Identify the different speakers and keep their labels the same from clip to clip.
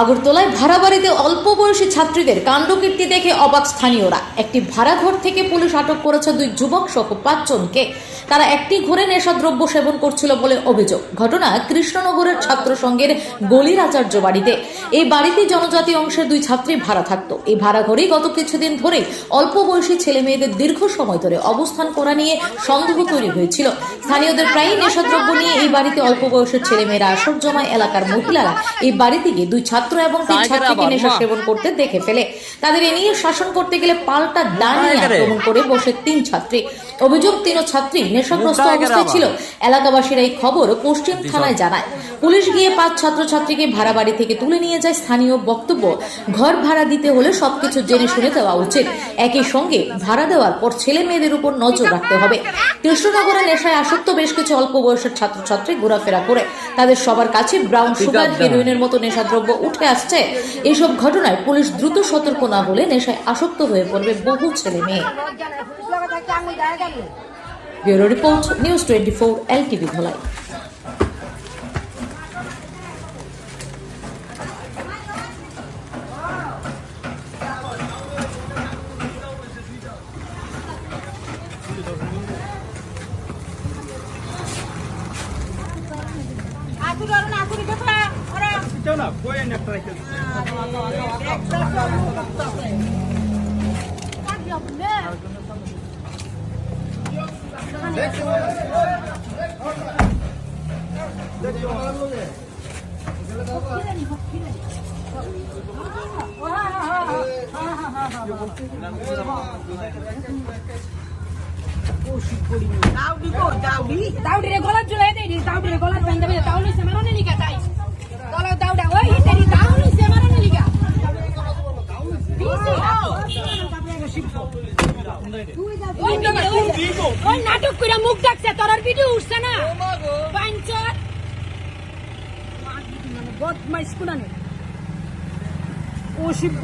Speaker 1: আগরতলায় ভাড়া বাড়িতে অল্প বয়সী ছাত্রীদের কাণ্ডকীর্তি দেখে অবাক স্থানীয়রা। একটি ভাড়াঘর থেকে পুলিশ আটক করেছে দুই যুবক সহ পাঁচজনকে। তারা একটি ঘরে নেশাদ্রব্য সেবন করছিল বলে অভিযোগ। ঘটনা কৃষ্ণনগরের ছাত্র সংঘের গলির আচার্য বাড়িতে। এই বাড়িতে জনজাতি অংশের দুই ছাত্রী ভাড়া থাকতো। এই ভাড়া ঘরেই গত কিছুদিন ধরে অল্প বয়সী ছেলে মেয়েদের দীর্ঘ সময় ধরে অবস্থান করা নিয়ে সন্দেহ তৈরি হয়েছিল। স্থানীয়দের প্রায়ই নেশাদ্রব্য নিয়ে এই বাড়িতে অল্প বয়সের ছেলেমেয়েরা আসর জমায় এলাকার মহিলারা এই বাড়িতে গিয়ে দুই ছাত্র এবং তিন ছাত্রীকে নেশা সেবন করতে দেখে ফেলে। তাদের এ নিয়ে শাসন করতে গেলে পাল্টা দাঁড়িয়ে আক্রমণ করে বসে তিন ছাত্রী। অভিযোগ তিন ছাত্রী নেশাগ্রস্ত অবস্থায় ছিল। এলাকাবাসীর এই খবর পশ্চিম থানায় জানায়। পুলিশ গিয়ে পাঁচ ছাত্রছাত্রীকে ভাড়া বাড়ি থেকে তুলে নিয়ে যায় স্থানীয় বক্তব্য। ঘর ভাড়া দিতে হলে সবকিছু জেনে শুনে দেওয়া উচিত। একই সঙ্গে ভাড়া দেওয়ার পর ছেলে মেয়েদের উপর নজর রাখতে হবে। কৃষ্ণনগরে নেশায় আসক্ত বেশ কিছু অল্প বয়সের ছাত্রছাত্রী ঘোরাফেরা করে। তাদের সবার কাছে ব্রাউন সুগার। হেরোইনের মতো নেশাদ্রব্য উঠে আসছে। এসব ঘটনায় পুলিশ দ্রুত সতর্ক না হলে নেশায় আসক্ত হয়ে পড়বে বহু ছেলে মেয়ে।
Speaker 2: Bureau report News 24 LTV Dhalai aku
Speaker 3: dulu aku di depan orang. দাউডি রে গলা ঝুলাই দেই দাউডি রে গলা বান্ধা দে দাউলি সে মারনে লিগা তাই? গলা দাউডা, ওই তেরি দাউলি সে মারনে লিগা ওই নাটক কইরা মুখ ডাকছে তোর আর ভিডিও উঠছে না। পাঞ্চর বদমাইশ কুনানে ও শিব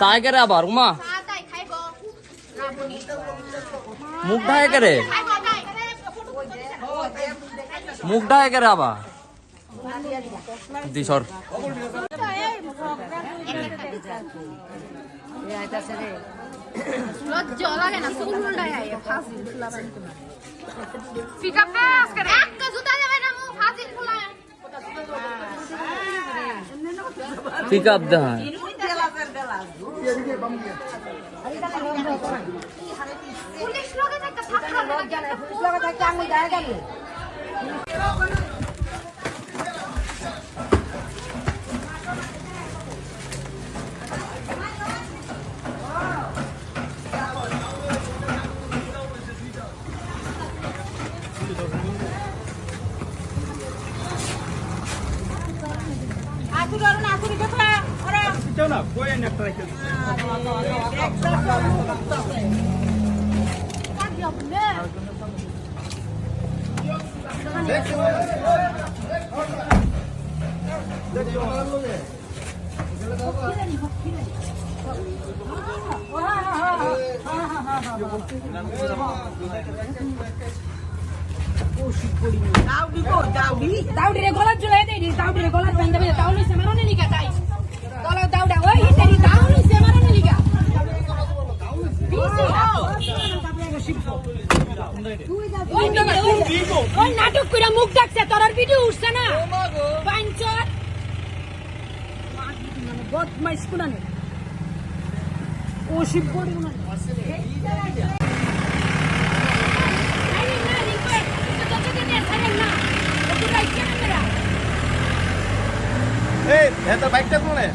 Speaker 4: চাই করে আবার উমা। মুখ ঢাকে করে মুখ ঢাকে করে আবার। দি সর।
Speaker 5: লজ্জা লাগে না চুল উল্টায় আয় ফাঁসি ফুলাবার পিক আপ আজকে একটা জুতা যাবে না মু ফাঁসি ফুলায়
Speaker 4: পিক আপ দেখা
Speaker 5: পুলিশ লোকে একটা থাকা লজ্জা নাই
Speaker 3: পুলিশ লগা থাকতে আমি যায় গেল দাউডি কো দাউডি দাউডি রে গলা ঝুলাই দেই দাউডি রে গলা বান্ধা দে দাউলি সে মারনে লিগা তাই গলা দাউডা ওই নাটক- করে মুখ ডাকছে তোর আর ভিডিও উঠছে না। পাঞ্চর বদমাইশ কুলানে ও শিব বড়ি
Speaker 2: বাইকটা কোনে?